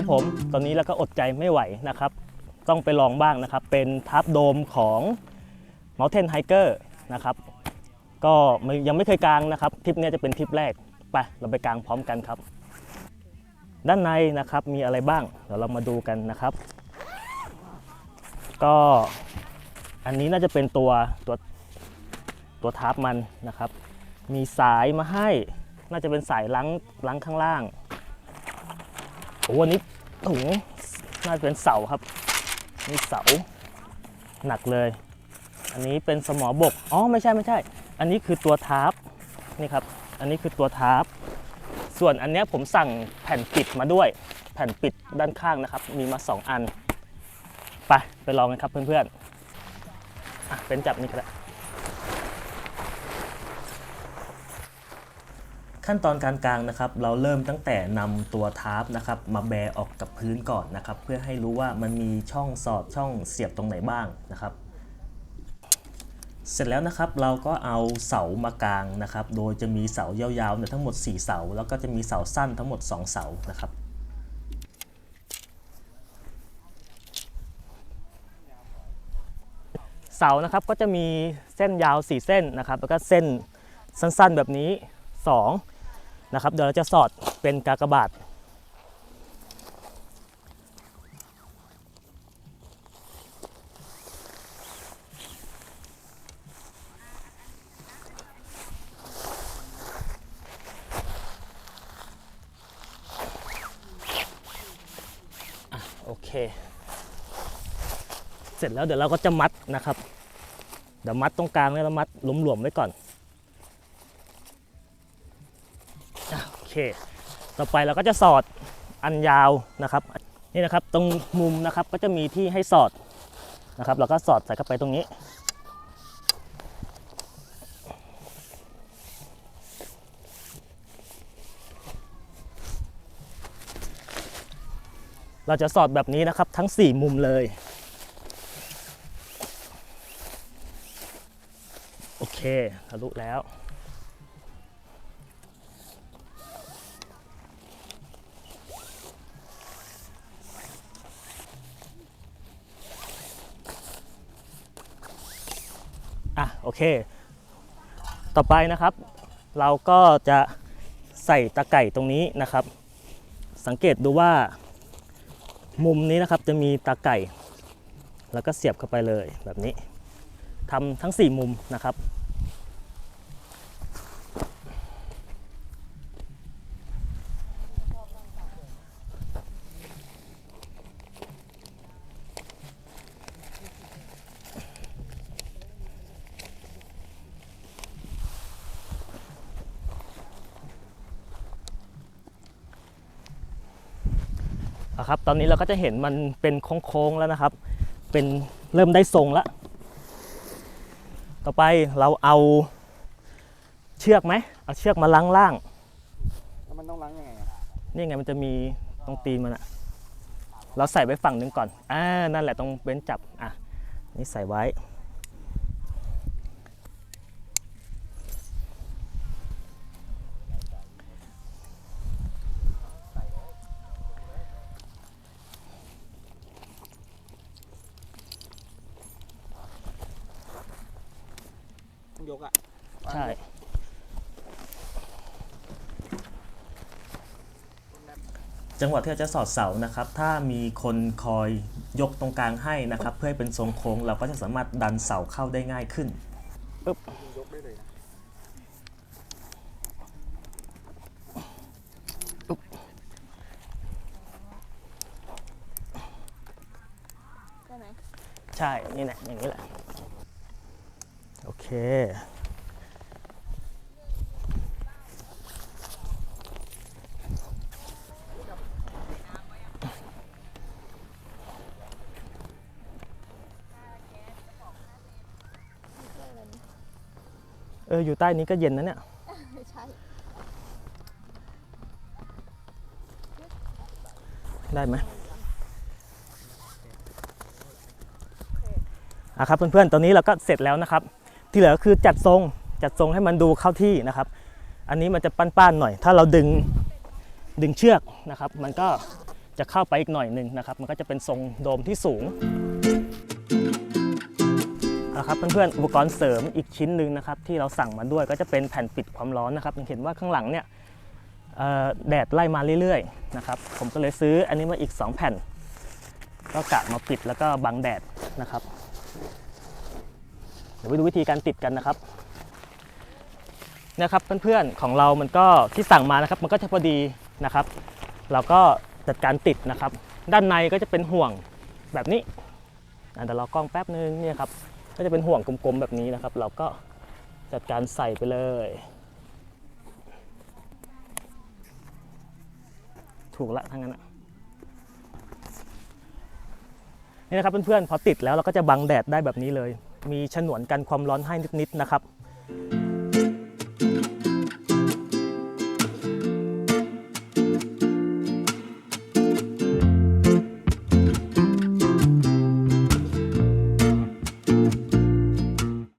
ครับผมตอนนี้เราก็อดใจไม่ไหวนะครับ ต้องไปลองบ้างนะครับ เป็นทับโดมของ Mountain Hiker นะครับ ก็ยังไม่เคยกางนะครับทริปนี้จะเป็นทริปแรกไปเราไปกางพร้อมกันครับ ด้านในนะครับมีอะไรบ้าง เดี๋ยวเรามาดูกันนะครับ ก็อันนี้น่าจะเป็นตัวตัวตัวทับมันนะครับ มีสายมาให้น่าจะเป็นสายล้างล้างข้างล่าง โอ้อันนี้โอ้โหน่าจะเป็นเสาครับนี่เสาหนักเลย อันนี้เป็นสมอบกอ๋อไม่ใช่ไม่ใช่ อันนี้คือตัวทาร์ปนี่ครับ อันนี้คือตัวทาร์ปส่วนอันเนี้ยผมสั่งแผ่นปิดมาด้วย แผ่นปิดด้านข้างนะครับ มีมา 2 อัน ไป ไปลองกันครับเพื่อนๆอะเป็นจับนี่ก็ได้ ขั้นตอนการกางนะครับ เราเริ่มตั้งแต่นำตัวทาร์ปนะครับ มาแบออกกับพื้นก่อนนะครับ เพื่อให้รู้ว่ามันมีช่องสอดช่องเสียบตรงไหนบ้างนะครับ เสร็จแล้วนะครับเราก็เอาเสามากางนะครับ โดยจะมีเสายาวๆเนี่ยทั้งหมด 4 เสา แล้วก็จะมีเสาสั้นทั้งหมด 2 เสานะครับเสานะครับก็จะมีเส้นยาว 4 เส้นนะครับ แล้วก็เส้นสั้นๆแบบนี้ 2 นะครับเดี๋ยวเราจะสอดเป็นกากบาทโอเค เสร็จแล้วเดี๋ยวเราก็จะมัดนะครับ เดี๋ยวมัดตรงกลางแล้วเรามัดหลวมๆไว้ก่อน เค ต่อไปเราก็จะสอดอันยาวนะครับ นี่นะครับตรงมุมนะครับก็จะมีที่ให้สอดนะครับ เราก็สอดใส่เข้าไปตรงนี้ เราจะสอดแบบนี้นะครับทั้ง 4 มุมเลยโอเคทะลุแล้ว อะโอเค ต่อไปนะครับ เราก็จะใส่ตะไก่ตรงนี้นะครับ สังเกตดูว่า มุมนี้นะครับจะมีตาไก่ แล้วก็เสียบเข้าไปเลยแบบนี้ทำทั้ง 4 มุมนะครับ อะครับ ตอนนี้เราก็จะเห็นมันเป็นโค้งๆแล้วนะครับ เป็นเริ่มได้ทรงแล้ว ต่อไปเราเอาเชือกไหม เอาเชือกมาล้างล่าง แล้วมันต้องล้างยังไงอะนี่ไงมันจะมีตรงตีนมันอะเราใส่ไว้ฝั่งหนึ่งก่อน อ่า นั่นแหละตรงเบ้นจับ อะ นี่ใส่ไว้ ยกอะใช่จังหวะที่เราจะสอดเสานะครับ ถ้ามีคนคอยยกตรงกลางให้นะครับ เพื่อให้เป็นทรงโค้งเราก็จะสามารถดันเสาเข้าได้ง่ายขึ้นยกได้เลยนะได้ไหมใช่ นี่แหละอย่างนี้แหละโอ เคเออ อยู่ใต้นี้ก็เย็นนะเนี่ยไม่ใช่ได้ไหมอะครับเพื่อนๆ ตอนนี้เราก็เสร็จแล้วนะครับ ที่เหลือก็คือจัดทรงจัดทรงให้มันดูเข้าที่นะครับ อันนี้มันจะป้านๆหน่อย ถ้าเราดึงดึงเชือกนะครับ มันก็จะเข้าไปอีกหน่อยหนึ่งนะครับ มันก็จะเป็นทรงโดมที่สูงเอาละครับเพื่อนๆอุปกรณ์เสริมอีกชิ้นหนึ่งนะครับที่เราสั่งมาด้วยก็จะเป็นแผ่นปิดความร้อนนะครับเห็นว่าข้างหลังเนี่ยแดดไล่มาเรื่อยๆนะครับผมก็เลยซื้ออันนี้มาอีก 2 แผ่น ก็กะมาปิดแล้วก็บังแดดนะครับ เดี๋ยวไปดูวิธีการติดกันนะครับนะครับเพื่อนๆของเรามันก็ที่สั่งมานะครับ มันก็จะพอดีนะครับ เราก็จัดการติดนะครับ ด้านในก็จะเป็นห่วงแบบนี้อะเดี๋ยวเรากล้องแป๊บนึงเนี่ยครับก็จะเป็นห่วงกลมๆแบบนี้นะครับ เราก็จัดการใส่ไปเลย ถูกละทั้งนั้นนี่นะครับเพื่อนๆพอติดแล้วเราก็จะบังแดดได้แบบนี้เลย มีฉนวนกันความร้อนให้นิดๆนะครับ